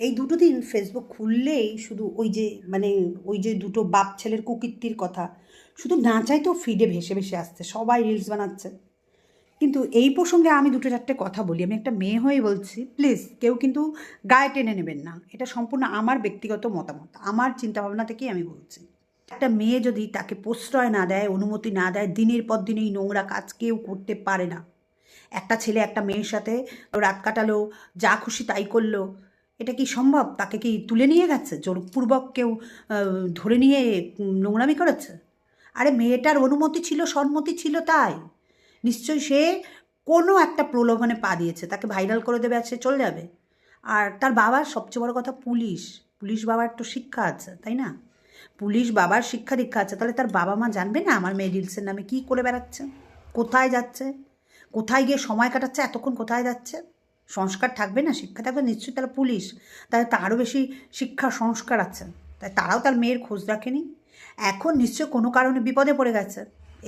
এই দুটো দিন ফেসবুক খুললেই শুধু ওই যে মানে ওই যে দুটো বাপ ছেলের কুকীর্তির কথা, শুধু না চাইতেও ফিডে ভেসে ভেসে আসছে, সবাই রিলস বানাচ্ছে। কিন্তু এই প্রসঙ্গে আমি দুটো চারটে কথা বলি। আমি একটা মেয়ে হয়ে বলছি প্লিজ কেউ কিন্তু গায়ে টেনে নেবেন না। এটা সম্পূর্ণ আমার ব্যক্তিগত মতামত, আমার চিন্তাভাবনা থেকেই আমি বলছি। একটা মেয়ে যদি তাকে প্রশ্রয় না দেয়, অনুমতি না দেয়, দিনের পর দিন এই নোংরা কাজ কেউ করতে পারে না। একটা ছেলে একটা মেয়ের সাথে রাত কাটালো, যা খুশি তাই করল এটা কি সম্ভব? তাকে কি তুলে নিয়ে গেছে? জোরপূর্বক কেউ ধরে নিয়ে নোংরামি করেছে? আরে মেয়েটার অনুমতি ছিল, সম্মতি ছিল তাই। নিশ্চয়ই সে কোনো একটা প্রলোভনে পা দিয়েছে। তাকে ভাইরাল করে দেবে সে চলে যাবে। আর তার বাবার সবচেয়ে বড় কথা পুলিশ। পুলিশ বাবার তো শিক্ষা আছে, তাই না? পুলিশ বাবার শিক্ষা দীক্ষা আছে। তাহলে তার বাবা মা জানবে না আমার মেয়ে রিলসের নামে কী করে বেড়াচ্ছে? কোথায় যাচ্ছে? কোথায় গিয়ে সময় কাটাচ্ছে? এতক্ষণ কোথায় যাচ্ছে? সংস্কার থাকবে না, শিক্ষা থাকবে নিশ্চয়ই তারা পুলিশ, তাহলে তারও বেশি শিক্ষা সংস্কার আছে। তাই তারাও তার মেয়ের খোঁজ রাখেনি এখন নিশ্চয় কোনো কারণে বিপদে পড়ে গেছে।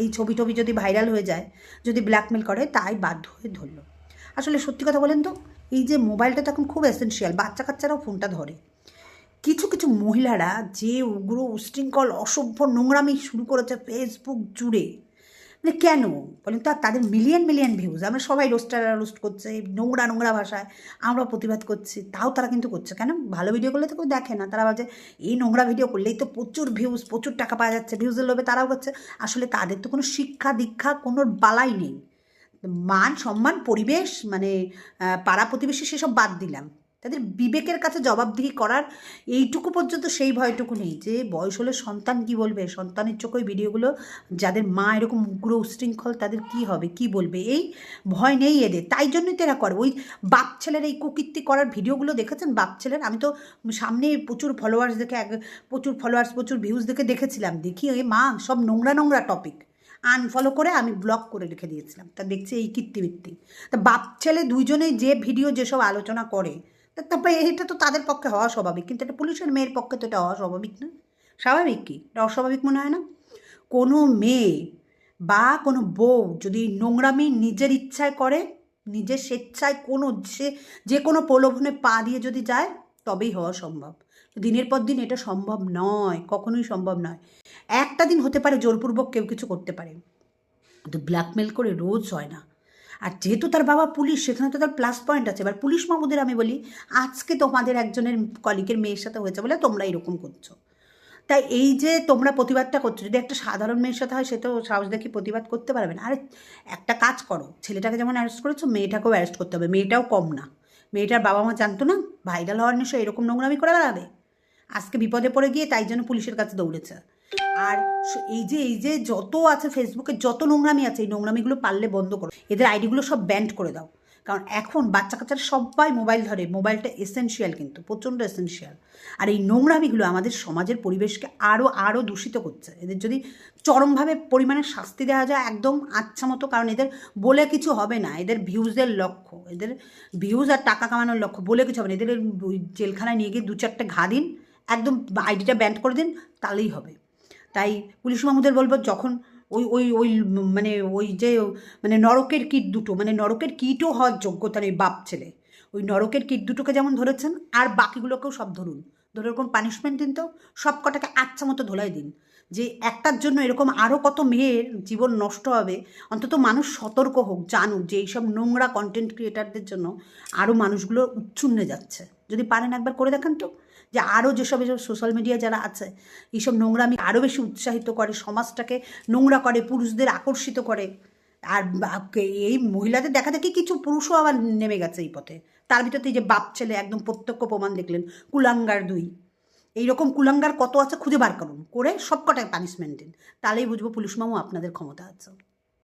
এই ছবি টবি যদি ভাইরাল হয়ে যায়, যদি ব্ল্যাকমেল করে, তাই বাধ্য হয়ে ধরলো। আসলে সত্যি কথা বলেন তো, এই যে মোবাইলটা তো এখন খুব এসেন্সিয়াল বাচ্চা কাচ্চারাও ফোনটা ধরে। কিছু কিছু মহিলারা যে উগ্র, উশৃঙ্খল, অসভ্য নোংরামি শুরু করেছে ফেসবুক জুড়ে মানে কেন? বলেন তো, আর তাদের মিলিয়ন মিলিয়ন ভিউজ আমরা সবাই রোস্টাররা রোস্ট করছে, নোংরা নোংরা ভাষায় আমরা প্রতিবাদ করছি, তাও তারা কিন্তু করছে। কেন? ভালো ভিডিও করলে তো কেউ দেখে না। তারা ভাবছে, এই নোংরা ভিডিও করলেই তো প্রচুর ভিউজ প্রচুর টাকা পাওয়া যাচ্ছে ভিউজের লোভে তারাও করছে। আসলে তাদের তো কোনো শিক্ষা, দীক্ষা, কোনো বালাই নেই। মান, সম্মান, পরিবেশ মানে পাড়া প্রতিবেশী সেসব বাদ দিলাম। তাদের বিবেকের কাছে জবাবদিহি করার এইটুকু পর্যন্ত সেই ভয়টুকু নেই যে বয়স হলে সন্তান কি বলবে? সন্তানের চোখে ওই ভিডিওগুলো যাদের মা এরকম উগ্র উশৃঙ্খল তাদের কি হবে? কি বলবে? এই ভয় নেই এদের। তাই জন্যই তো এরা করে। ওই বাপ ছেলের এই কুকীর্তি করার ভিডিওগুলো দেখেছেন? বাপ ছেলের? আমি তো সামনে প্রচুর ফলোয়ার্স দেখে এক প্রচুর ফলোয়ার্স প্রচুর ভিউজ দেখে দেখেছিলাম। দেখি ওই মা, সব নোংরা নোংরা টপিক আনফলো করে আমি ব্লক করে রেখে দিয়েছিলাম। তা দেখছি এই কীর্তিবৃত্তি। তা বাপ ছেলে দুইজনেই যে ভিডিও যেসব আলোচনা করে এটা তো তাদের পক্ষে হওয়া স্বাভাবিক, কিন্তু এটা পুলিশের মেয়ের পক্ষে তো এটা হওয়া স্বাভাবিক না? স্বাভাবিক কি? এটা অস্বাভাবিক মনে হয় না? কোনো মেয়ে বা কোনো বউ যদি নোংরামি নিজের ইচ্ছায় করে, নিজের স্বেচ্ছায় কোনো, সে যে কোনো প্রলোভনে পা দিয়ে যদি যায়, তবেই হওয়া সম্ভব। দিনের পর দিন এটা সম্ভব নয়, কখনোই সম্ভব নয়। একটা দিন হতে পারে জোরপূর্বক কেউ কিছু করতে পারে। কিন্তু ব্ল্যাকমেল করে রোজ হয় না। আর যেহেতু তার বাবা পুলিশ, সেখানে তো তার প্লাস পয়েন্ট আছে। এবার পুলিশ মামুদের আমি বলি, আজকে তোমাদের একজনের কলিগের মেয়ের সাথে হয়েছে বলে তোমরা এরকম করছ। তাই এই যে তোমরা প্রতিবাদটা করছ, যদি একটা সাধারণ মেয়ের সাথে হয়, সে তো সাহস দেখি প্রতিবাদ করতে পারবে না। আরে, একটা কাজ করো, ছেলেটাকে যেমন অ্যারেস্ট করেছ, মেয়েটাকেও অ্যারেস্ট করতে হবে। মেয়েটাও কম না। মেয়েটার বাবা মা জানতো না? ভাইরাল হওয়ার নিশ্চয় এরকম নোংরামি করে বেড়াবে? আজকে বিপদে পড়ে গিয়ে তাই জন্য পুলিশের কাছে দৌড়েছে। আর এই যে এই যে যত আছে ফেসবুকে যত নোংরামি আছে, এই নোংরামিগুলো পারলে বন্ধ করো। এদের আইডিগুলো সব ব্যান্ড করে দাও। কারণ এখন বাচ্চা কাচ্চারা সবাই মোবাইল ধরে মোবাইলটা এসেনশিয়াল কিন্তু, প্রচণ্ড এসেনশিয়াল আর এই নোংরামিগুলো আমাদের সমাজের পরিবেশকে আরও আরও দূষিত করছে। এদের যদি চরমভাবে পরিমাণে শাস্তি দেওয়া যায় একদম আচ্ছা মতো, কারণ এদের বলে কিছু হবে না। এদের ভিউজের লক্ষ্য, এদের ভিউজ আর টাকা কামানোর লক্ষ্য বলে কিছু হবে না। এদের জেলখানায় নিয়ে গিয়ে দু চারটে ঘা দিন, একদম আইডিটা ব্যান্ড করে দিন, তাহলেই হবে। তাই পুলিশ মামুদের বলব যখন ওই ওই ওই মানে ওই যে মানে নরকের কীট দুটো মানে নরকের কীটও হওয়ার যোগ্যতা নেই বাপ ছেলে। ওই নরকের কীট দুটোকে যেমন ধরেছেন, আর বাকিগুলোকেও সব ধরুন। ধরে ওরকম পানিশমেন্ট দিন তো সব কটাকে আচ্ছা মতো ধোলাই দিন। যে একটার জন্য এরকম আরও কত মেয়ের জীবন নষ্ট হবে, অন্তত মানুষ সতর্ক হোক, জানুক যে এইসব নোংরা কন্টেন্ট ক্রিয়েটারদের জন্য আরও মানুষগুলো উচ্ছন্নে যাচ্ছে। যদি পারেন একবার করে দেখান তো, যে আরও যেসব এসব সোশ্যাল মিডিয়া যারা আছে, এইসব নোংরামি আরও বেশি উৎসাহিত করে, সমাজটাকে নোংরা করে, পুরুষদের আকর্ষিত করে। আর এই মহিলাদের দেখা দেখি কিছু পুরুষও আবার নেমে গেছে এই পথে। তার ভিতরে এই যে বাপ ছেলে একদম প্রত্যক্ষ প্রমাণ দেখলেন, কুলাঙ্গার দুই। এইরকম কুলাঙ্গার কত আছে খুঁজে বার করুন, করে সবকটায় পানিশমেন্ট দিন। তাহলেই বুঝব পুলিশ মামু আপনাদের ক্ষমতা আছে।